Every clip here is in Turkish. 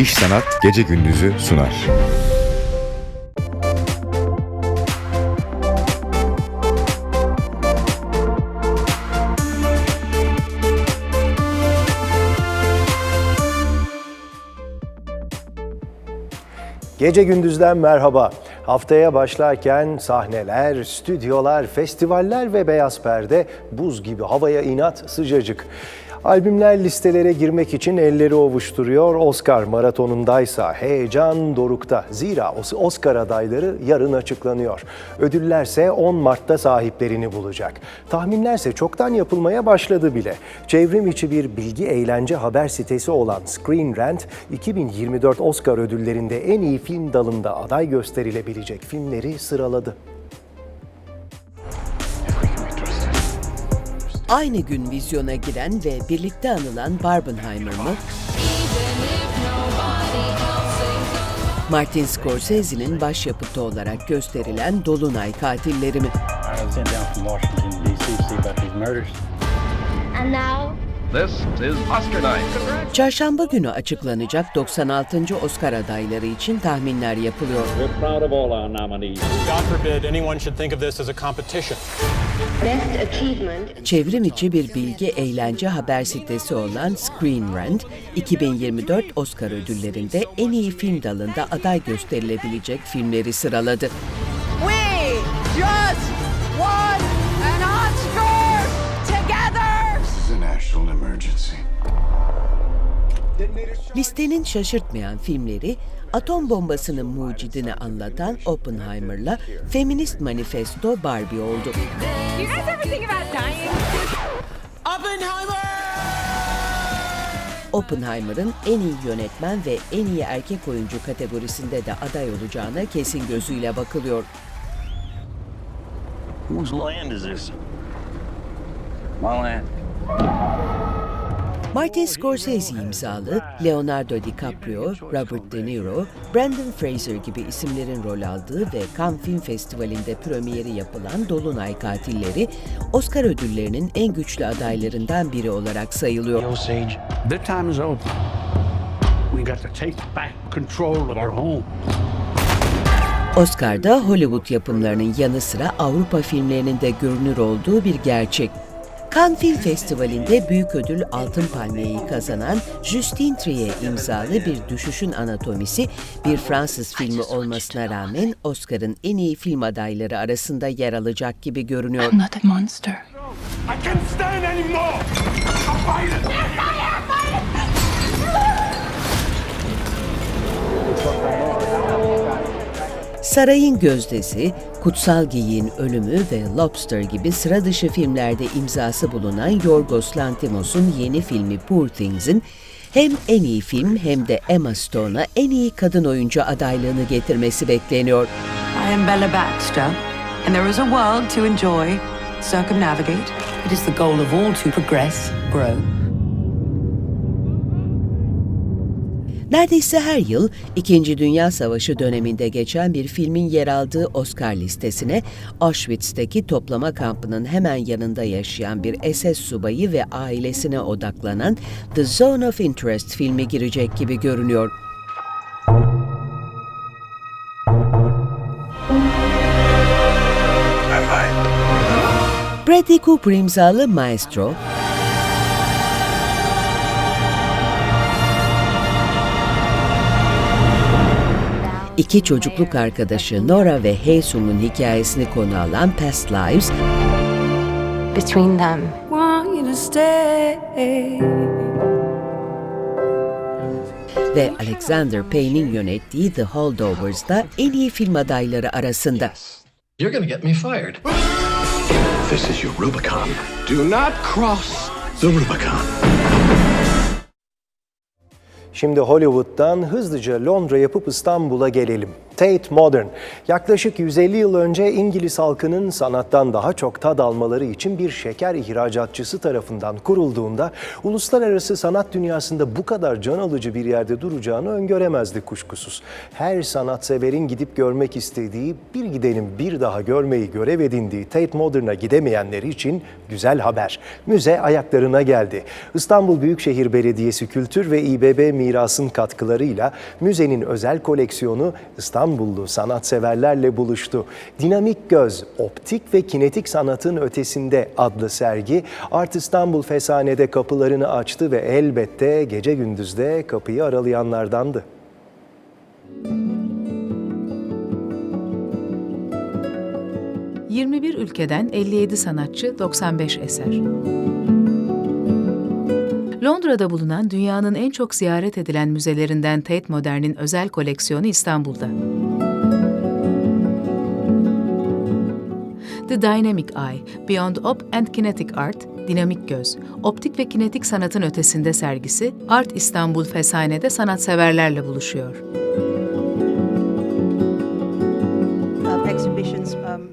İş Sanat Gece Gündüz'ü sunar. Gece gündüzden merhaba. Haftaya başlarken sahneler, stüdyolar, festivaller ve beyaz perde buz gibi havaya inat sıcacık. Albümler listelere girmek için elleri ovuşturuyor. Oscar maratonundaysa heyecan dorukta. Zira Os- Oscar adayları yarın açıklanıyor. Ödüllerse 10 Mart'ta sahiplerini bulacak. Tahminlerse çoktan yapılmaya başladı bile. Çevrim içi bir bilgi eğlence haber sitesi olan Screen Rant, 2024 Oscar ödüllerinde en iyi film dalında aday gösterilebilecek filmleri sıraladı. Aynı gün vizyona giren ve birlikte anılan Barbenheimer mı? Martin Scorsese'nin başyapıtı olarak gösterilen Dolunay Katilleri mi? And now, This is Oscar night. Çarşamba günü açıklanacak 96. Oscar adayları için tahminler yapılıyor. We're proud of all our nominees. God forbid anyone should think of this as a competition. best achievement Çevrim içi bir bilgi eğlence haber sitesi olan Screen Rant, 2024 Oscar ödüllerinde en iyi film dalında aday gösterilebilecek filmleri sıraladı. We just won Listenin şaşırtmayan filmleri atom bombasının mucidini anlatan Oppenheimer'la Feminist Manifesto Barbie oldu. Oppenheimer'ın en iyi yönetmen ve en iyi erkek oyuncu kategorisinde de aday olacağına kesin gözüyle bakılıyor. Whose land is this? My land. Martin Scorsese imzalı Leonardo DiCaprio, Robert De Niro, Brandon Fraser gibi isimlerin rol aldığı ve Cannes Film Festivali'nde premieri yapılan Dolunay Katilleri, Oscar ödüllerinin en güçlü adaylarından biri olarak sayılıyor. Their time is over. We got to take back control of our home. Oscar'da Hollywood yapımlarının yanı sıra Avrupa filmlerinin de görünür olduğu bir gerçek. Cannes Film Festivali'nde büyük ödül Altın Palmiye'yi kazanan Justine Triet imzalı bir düşüşün anatomisi bir Fransız filmi olmasına rağmen Oscar'ın en iyi film adayları arasında yer alacak gibi görünüyor. I'm not a monster. I can't stand anymore! I'm fighting! Sarayın Gözdesi, Kutsal Geyiğin Ölümü ve Lobster gibi sıra dışı filmlerde imzası bulunan Yorgos Lanthimos'un yeni filmi Poor Things'in hem en iyi film hem de Emma Stone'a en iyi kadın oyuncu adaylığını getirmesi bekleniyor. I am Bella Baxter, and there is a world to enjoy, circumnavigate. It is the goal of all to progress, grow. Neredeyse her yıl İkinci Dünya Savaşı döneminde geçen bir filmin yer aldığı Oscar listesine Auschwitz'teki toplama kampının hemen yanında yaşayan bir SS subayı ve ailesine odaklanan The Zone of Interest filmi girecek gibi görünüyor. Bradley Cooper imzalı Maestro, İki çocukluk arkadaşı Nora ve Haesung'un hikayesini konu alan Past Lives between them. ve Alexander Payne'in yönettiği The Holdovers'da en iyi film adayları arasında. You're gonna get me fired. This is your Rubicon. Do not cross the Rubicon. Şimdi Hollywood'dan hızlıca Londra yapıp İstanbul'a gelelim. Tate Modern. Yaklaşık 150 yıl önce İngiliz halkının sanattan daha çok tad almaları için bir şeker ihracatçısı tarafından kurulduğunda uluslararası sanat dünyasında bu kadar can alıcı bir yerde duracağını öngöremezdi kuşkusuz. Her sanatseverin gidip görmek istediği, bir gidenin bir daha görmeyi görev edindiği Tate Modern'a gidemeyenler için güzel haber. Müze ayaklarına geldi. İstanbul Büyükşehir Belediyesi Kültür ve İBB Miras'ın katkılarıyla müzenin özel koleksiyonu İstanbullu sanatseverlerle buluştu. Dinamik Göz, Optik ve Kinetik Sanatın Ötesinde adlı sergi Art İstanbul Fesane'de kapılarını açtı ve elbette gece gündüzde kapıyı aralayanlardandı. – 21 ülkeden 57 sanatçı, 95 eser. Londra'da bulunan dünyanın en çok ziyaret edilen müzelerinden Tate Modern'in özel koleksiyonu İstanbul'da. The Dynamic Eye, Beyond Op and Kinetic Art, Dinamik Göz, Optik ve Kinetik Sanatın Ötesinde sergisi Art İstanbul Fesane'de sanatseverlerle buluşuyor.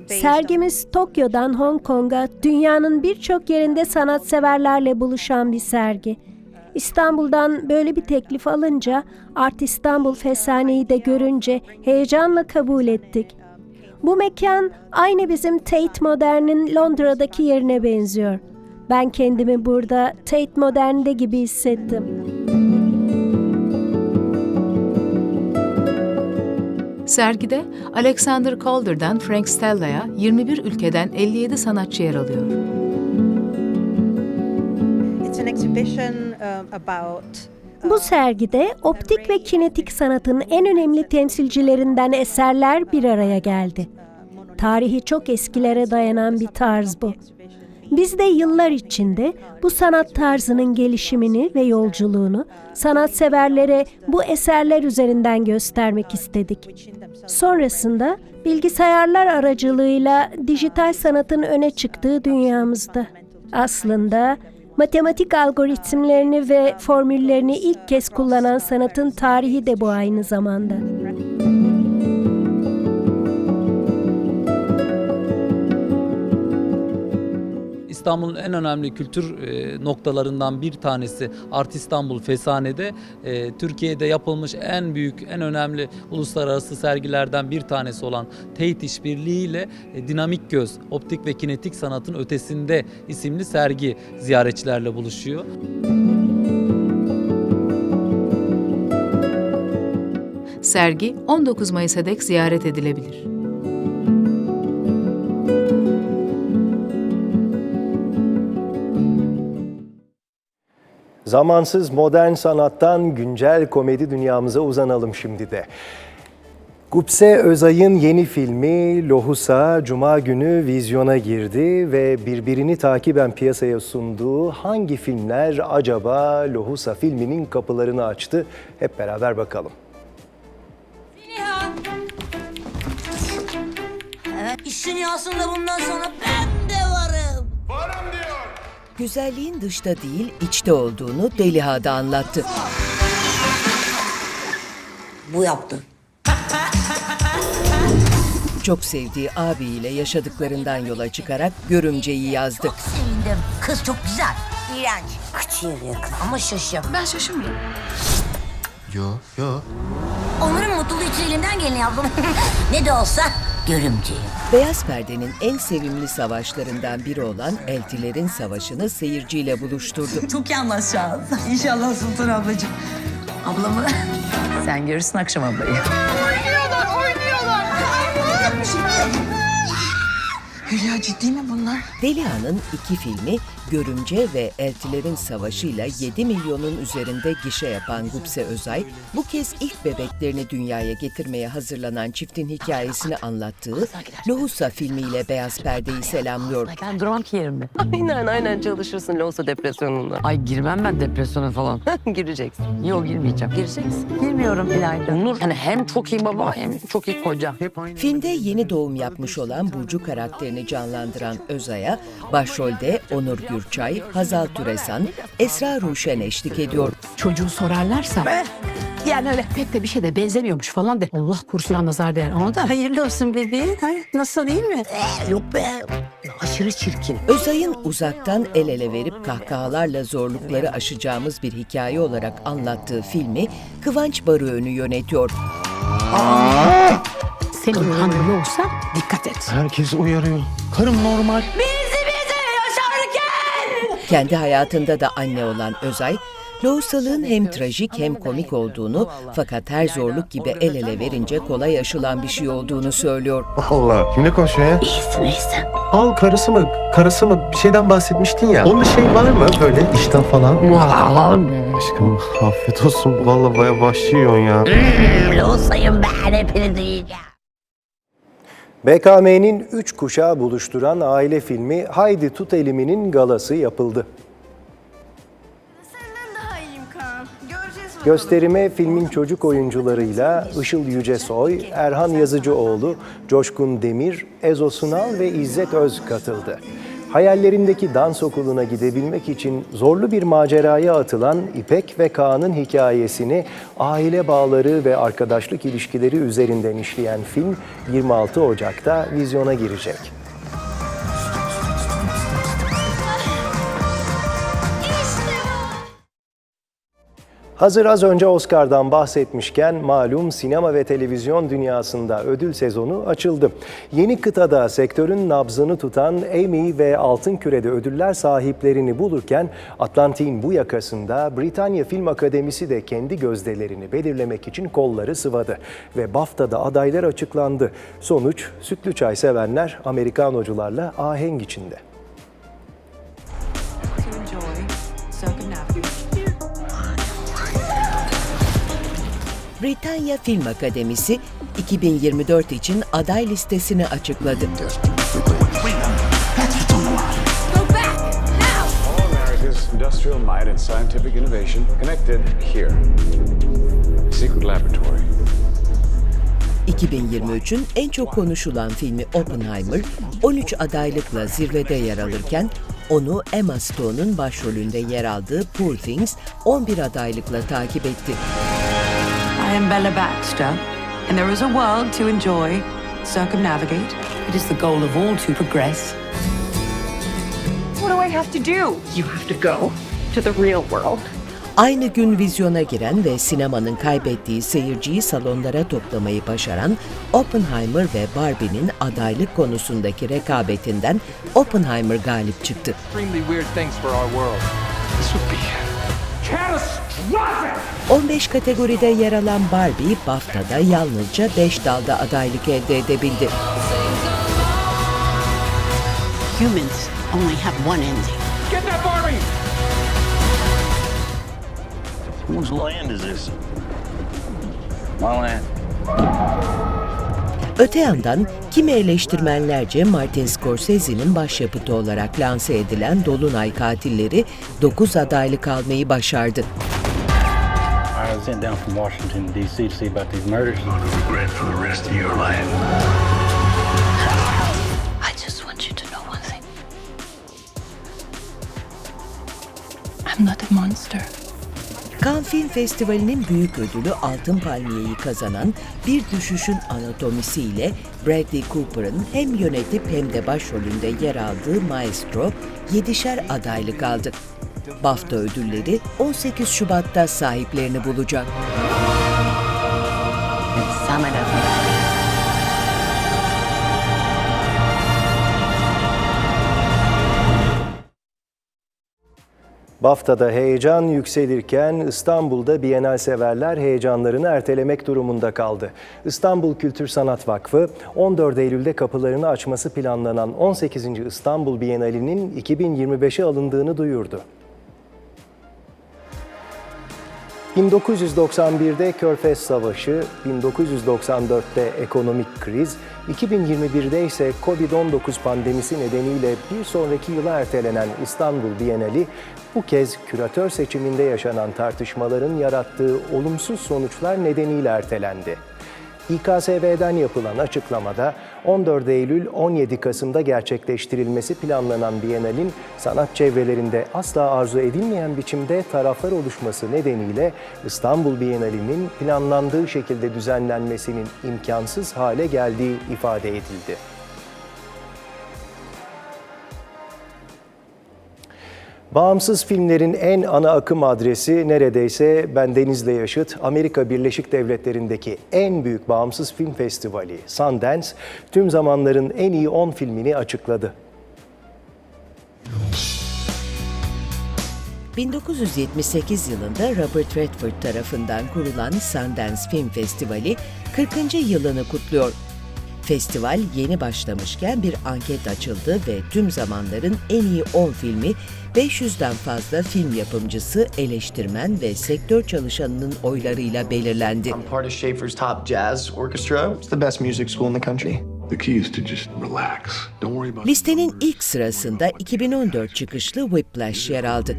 Sergimiz Tokyo'dan Hong Kong'a dünyanın birçok yerinde sanatseverlerle buluşan bir sergi. İstanbul'dan böyle bir teklif alınca Art İstanbul Fesane'yi de görünce heyecanla kabul ettik. Bu mekan aynı bizim Tate Modern'in Londra'daki yerine benziyor. Ben kendimi burada Tate Modern'de gibi hissettim. Sergide Alexander Calder'dan Frank Stella'ya 21 ülkeden 57 sanatçı yer alıyor. Bu sergide optik ve kinetik sanatın en önemli temsilcilerinden eserler bir araya geldi. Tarihi çok eskilere dayanan bir tarz bu. Biz de yıllar içinde bu sanat tarzının gelişimini ve yolculuğunu sanatseverlere bu eserler üzerinden göstermek istedik. Sonrasında bilgisayarlar aracılığıyla dijital sanatın öne çıktığı dünyamızda. Aslında matematik algoritmlerini ve formüllerini ilk kez kullanan sanatın tarihi de bu aynı zamanda. İstanbul'un en önemli kültür e, noktalarından bir tanesi Art İstanbul Fesane'de e, Türkiye'de yapılmış en büyük, en önemli uluslararası sergilerden bir tanesi olan Tate İşbirliği ile e, Dinamik Göz, Optik ve Kinetik Sanatın Ötesinde isimli sergi ziyaretçilerle buluşuyor. Sergi 19 Mayıs'a dek ziyaret edilebilir. Zamansız modern sanattan güncel komedi dünyamıza uzanalım şimdi de. Gupse Özay'ın yeni filmi Lohusa Cuma günü vizyona girdi ve birbirini takiben piyasaya sunduğu hangi filmler acaba Lohusa filminin kapılarını açtı? Hep beraber bakalım. Evet, iş dünyasında bundan sonra ben Güzelliğin dışta değil, içte olduğunu Deliha'da anlattı. Bu yaptı. Çok sevdiği abiyle yaşadıklarından yola çıkarak Görümce'yi yazdı. Sevindim. Kız çok güzel. İğrenç. Kıçıya yakın ama şaşım. Ben şaşımıyorum. Yo, yo. Onların mutluluğu için elinden geleni yaptım. ne de olsa görümceyim. Beyaz Perde'nin en sevimli savaşlarından biri olan Eltilerin Savaşı'nı seyirciyle buluşturdu. Çok iyi anlaşacağız. İnşallah Sultan ablacığım. Ablamı... Sen görürsün akşam ablayı. Oynuyorlar, oynuyorlar. Hülya ciddi mi bunlar? Deliha'nın iki filmi Görümce ve Eltilerin Savaşı'yla 7 milyonun üzerinde gişe yapan Gupse Özay, bu kez ilk bebeklerini dünyaya getirmeye hazırlanan çiftin hikayesini anlattığı Lohusa filmiyle Beyaz Perde'yi selamlıyor. Ben duramam ki yerimde. Aynen aynen çalışırsın loğusa depresyonunda. Ay girmem ben depresyona falan. Gireceksin. Yok girmeyeceğim. Gireceksin. Girmiyorum İlayda. Onur hani hem çok iyi baba hem çok iyi koca. Filmde yeni doğum yapmış olan Burcu karakterini canlandıran Özay'a başrolde Onur Gürçay, Hazal Türesan, Esra Ruşen eşlik ediyor. Çocuğu sorarlarsa Yani öyle pek de bir şey de benzemiyormuş falan de. Allah kursuna nazar değer. Ona da hayırlı olsun bebeğim. Ha, Nasıl değil mi? Ee, yok be. Aşırı çirkin. Özay'ın uzaktan el ele verip kahkahalarla zorlukları aşacağımız bir hikaye olarak anlattığı filmi Kıvanç Barıönü yönetiyor. Senin hamile olsa dikkat et. Herkes uyarıyor. Karım normal. Yaşarken. Kendi hayatında da anne olan Özay, lohusalığın hem trajik hem komik olduğunu fakat her zorluk gibi el ele verince kolay aşılan bir şey olduğunu söylüyor. Allah. Kimle konuşuyor ya? İyisin iyisin. Al karısı mı? Karısı mı? Bir şeyden bahsetmiştin ya. Onda şey var mı? Böyle iştah falan. Aşkım afiyet olsun. Vallahi baya başlıyorsun ya. Losayım ben hepinizi yiyeceğim. BKM'nin 3 kuşağı buluşturan aile filmi Haydi Tut Elimi'nin galası yapıldı. Gösterime filmin çocuk oyuncularıyla Işıl Yücesoy, Erhan Yazıcıoğlu, Coşkun Demir, Ezo Sunal ve İzzet Öz katıldı. Hayallerindeki dans okuluna gidebilmek için zorlu bir maceraya atılan İpek ve Kaan'ın hikayesini aile bağları ve arkadaşlık ilişkileri üzerinden işleyen film 26 Ocak'ta vizyona girecek. Hazır az önce Oscar'dan bahsetmişken malum sinema ve televizyon dünyasında ödül sezonu açıldı. Yeni kıtada sektörün nabzını tutan Emmy ve Altın Küre'de ödüller sahiplerini bulurken Atlantik'in bu yakasında Britanya Film Akademisi de kendi gözdelerini belirlemek için kolları sıvadı. Ve BAFTA'da adaylar açıklandı. Sonuç sütlü çay sevenler Amerikanocularla ahenk içinde. Britanya Film Akademisi 2024 için aday listesini açıkladı. İndustrial might and scientific innovation connected here. Secret laboratory. 2023'ün en çok konuşulan filmi Oppenheimer 13 adaylıkla zirvede yer alırken onu Emma Stone'un başrolünde yer aldığı Poor Things 11 adaylıkla takip etti. I am Bella Baxter, and there is a world to enjoy, circumnavigate. It is the goal of all to progress. What do I have to do? You have to go to the real world. Aynı gün vizyona giren ve sinemanın kaybettiği seyirciyi salonlara toplamayı başaran Oppenheimer ve Barbie'nin adaylık konusundaki rekabetinden Oppenheimer galip çıktı. 15 kategoride yer alan Barbie, BAFTA'da yalnızca 5 dalda adaylık elde edebildi. Humans only have one ending. Get that Barbie! Whose land is this? My land. Öte yandan kimi eleştirmenlerce Martin Scorsese'nin başyapıtı olarak lanse edilen Dolunay Katilleri 9 adaylık almayı başardı. Was sent down from Washington, D.C. to see about these murders. Regret for the rest of your life. I just want you to know one thing. I'm not a monster. Cannes Film Festivali'nin büyük ödülü Altın Palmiye'yi kazanan Bir Düşüşün Anatomisi ile Bradley Cooper'ın hem yönetip hem de başrolünde yer aldığı Maestro 7'şer adaylık aldı. BAFTA ödülleri 18 Şubat'ta sahiplerini bulacak. BAFTA'da heyecan yükselirken İstanbul'da Bienal severler heyecanlarını ertelemek durumunda kaldı. İstanbul Kültür Sanat Vakfı 14 Eylül'de kapılarını açması planlanan 18. İstanbul Bienali'nin 2025'e alındığını duyurdu. 1991'de Körfez Savaşı, 1994'te ekonomik kriz, 2021'de ise Covid-19 pandemisi nedeniyle bir sonraki yıla ertelenen İstanbul Bienali bu kez küratör seçiminde yaşanan tartışmaların yarattığı olumsuz sonuçlar nedeniyle ertelendi. İKSV'den yapılan açıklamada 14 Eylül-17 Kasım'da gerçekleştirilmesi planlanan Bienal'in sanat çevrelerinde asla arzu edilmeyen biçimde taraflar oluşması nedeniyle İstanbul Bienali'nin planlandığı şekilde düzenlenmesinin imkansız hale geldiği ifade edildi. Bağımsız filmlerin en ana akım adresi neredeyse bendenizle yaşıt Amerika Birleşik Devletleri'ndeki en büyük bağımsız film festivali Sundance tüm zamanların en iyi 10 filmini açıkladı. 1978 yılında Robert Redford tarafından kurulan Sundance Film Festivali 40. yılını kutluyor. Festival yeni başlamışken bir anket açıldı ve tüm zamanların en iyi 10 filmi 500'den fazla film yapımcısı, eleştirmen ve sektör çalışanının oylarıyla belirlendi. I'm part of Schaefer's top jazz orchestra. It's the best music school in the country. The key is to just relax. Don't worry about Listenin ilk sırasında 2014 çıkışlı Whiplash yer aldı.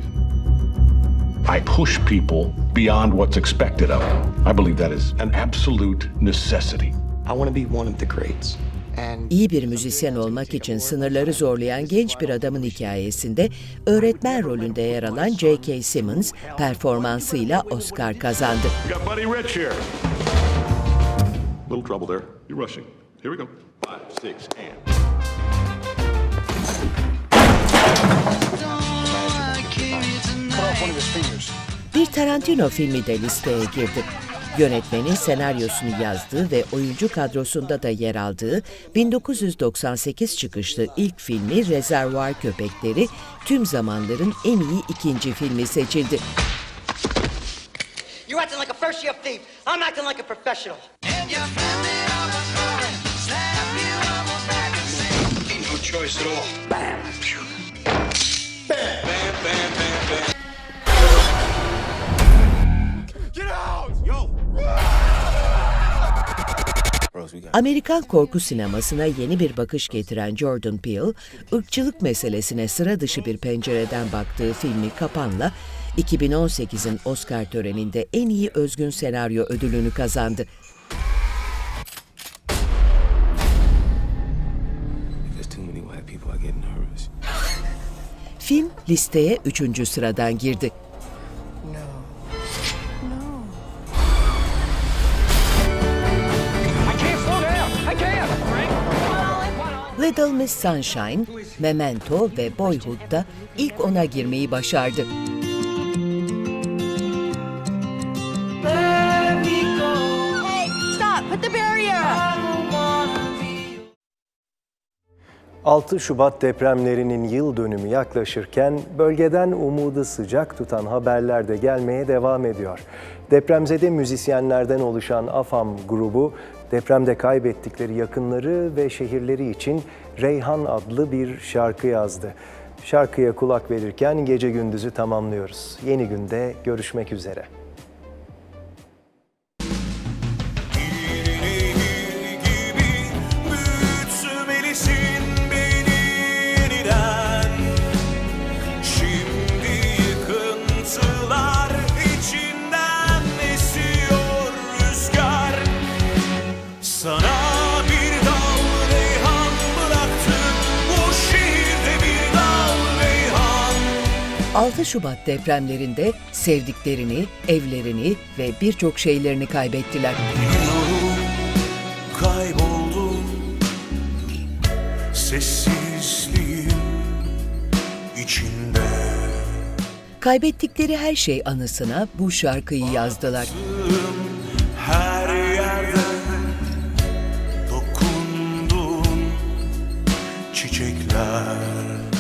I push people beyond what's expected of them. I believe that is an absolute necessity. I want to be one of the greats. And İyi bir müzisyen olmak için sınırları zorlayan genç bir adamın hikayesinde öğretmen rolünde yer alan J.K. Simmons performansıyla Oscar kazandı. We got Buddy Rich here. Little trouble there. You're rushing. Here we go. Five, six, and. Cut off one of his fingers. Bir Tarantino filmi de listeye girdi. Yönetmenin senaryosunu yazdığı ve oyuncu kadrosunda da yer aldığı 1998 çıkışlı ilk filmi Rezervuar Köpekleri tüm zamanların en iyi ikinci filmi seçildi. You're acting like a first year thief. I'm acting like a professional. No choice at all. Bam, bam, bam, bam. Amerikan korku sinemasına yeni bir bakış getiren Jordan Peele, ırkçılık meselesine sıra dışı bir pencereden baktığı filmi Kapan'la 2018'in Oscar töreninde en iyi özgün senaryo ödülünü kazandı. Film listeye üçüncü sıradan girdi. Little Miss Sunshine, Memento ve Boyhood'da ilk ona girmeyi başardı. Hey, stop! Put the barrier up! 6 Şubat depremlerinin yıl dönümü yaklaşırken bölgeden umudu sıcak tutan haberler de gelmeye devam ediyor. Depremzede müzisyenlerden oluşan AFAM grubu depremde kaybettikleri yakınları ve şehirleri için Reyhan adlı bir şarkı yazdı. Şarkıya kulak verirken gece gündüzü tamamlıyoruz. Yeni günde görüşmek üzere. 6 Şubat depremlerinde sevdiklerini, evlerini ve birçok şeylerini kaybettiler. Kayboldum Sessizliğin içinde Kaybettikleri her şey anısına bu şarkıyı yazdılar.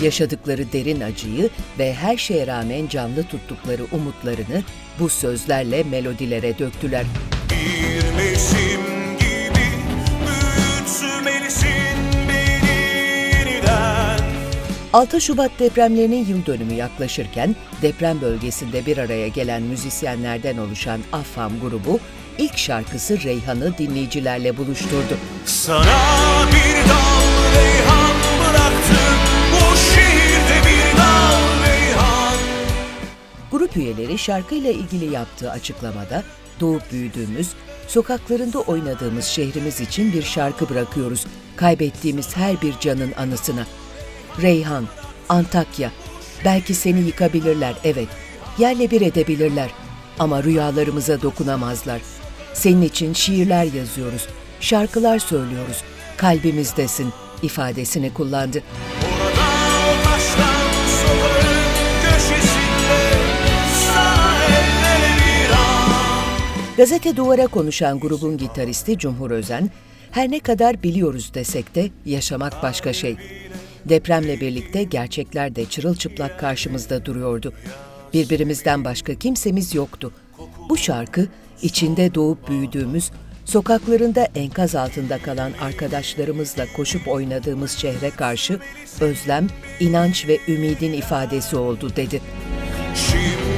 Yaşadıkları derin acıyı ve her şeye rağmen canlı tuttukları umutlarını bu sözlerle melodilere döktüler. Bir mevsim gibi büyütmelisin beni yeniden 6 Şubat depremlerinin yıl dönümü yaklaşırken deprem bölgesinde bir araya gelen müzisyenlerden oluşan Affam grubu ilk şarkısı Reyhan'ı dinleyicilerle buluşturdu. Sana bir dal Grup üyeleri şarkıyla ilgili yaptığı açıklamada doğup büyüdüğümüz, Sokaklarında oynadığımız şehrimiz için bir şarkı bırakıyoruz. Kaybettiğimiz her bir canın anısına. Reyhan, Antakya. Belki seni yıkabilirler, evet. Yerle bir edebilirler. Ama rüyalarımıza dokunamazlar. Senin için şiirler yazıyoruz. Şarkılar söylüyoruz. Kalbimizdesin ifadesini kullandı. Gazete Duvara konuşan grubun gitaristi Cumhur Özen, her ne kadar biliyoruz desek de yaşamak başka şey. Depremle birlikte gerçekler de çırılçıplak karşımızda duruyordu. Birbirimizden başka kimsemiz yoktu. Bu şarkı içinde doğup büyüdüğümüz, sokaklarında enkaz altında kalan arkadaşlarımızla koşup oynadığımız şehre karşı özlem, inanç ve ümidin ifadesi oldu dedi. Şimdi